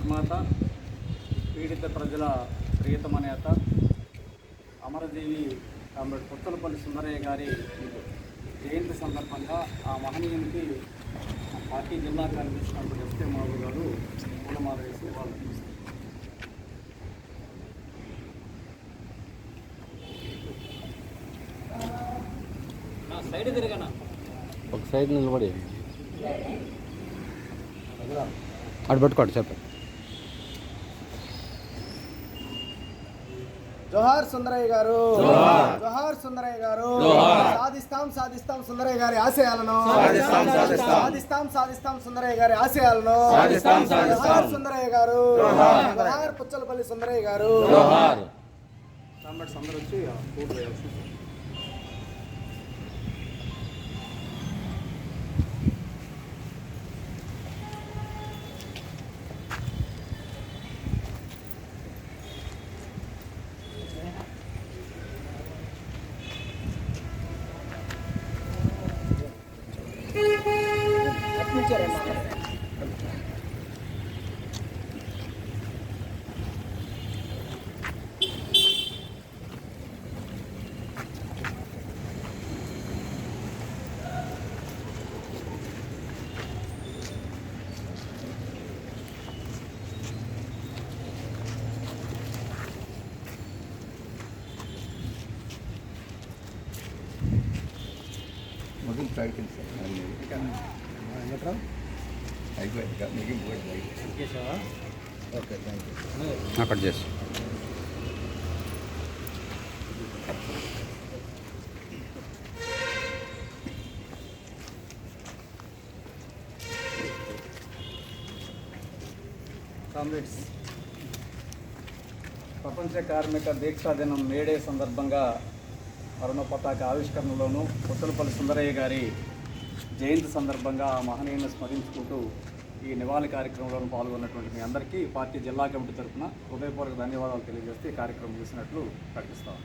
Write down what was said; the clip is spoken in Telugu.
నిర్మాత పీడిత ప్రజల ప్రియతమ నేత అమరజీవి కామ్రేడ్ పుత్తలపల్లి సుందరయ్య గారి జయంతి సందర్భంగా ఆ మహనీయునికి పార్టీ జిల్లా కార్యదర్శి కామ్రేడ్ ఎస్కే మాధవ్ గారు పూలమాల వేసి వాళ్ళు సైడ్ తిరగనా? ఒక సైడ్ నిలబడి. అటు పట్టుకోండి చెప్పండి. జోహార్ సుందరయ్య గారు. జోహార్. సుందరయ్య గారు. సాధిస్తాం సాధిస్తాం సుందరయ్య గారి ఆశయాలను. సాధిస్తాం సాధిస్తాం. సుందరయ్య గారి ఆశయాలను. జోహార్ సుందరయ్య గారు. జోహార్. పుచ్చలపల్లి సుందరయ్య గారు. Comrades picture em Maging try can say. ప్రకటించారు అయిపోయింది. ఓకే థ్యాంక్ యూ అక్కడ చేసి. కామ్రేడ్స్. ప్రపంచ కార్మిక దీక్షా దినం మేడే సందర్భంగా అరుణ పతాక ఆవిష్కరణలోను పుత్తలపల్లి సుందరయ్య గారి జయంతి సందర్భంగా ఆ మహనీయుని స్మరించుకుంటూ ఈ నివాళి కార్యక్రమంలో పాల్గొన్నటువంటి మీ అందరికీ పార్టీ జిల్లా కమిటీ తరఫున హృదయపూర్వక ధన్యవాదాలు తెలియజేస్తే ఈ కార్యక్రమం చేసినట్లు ప్రకటిస్తాను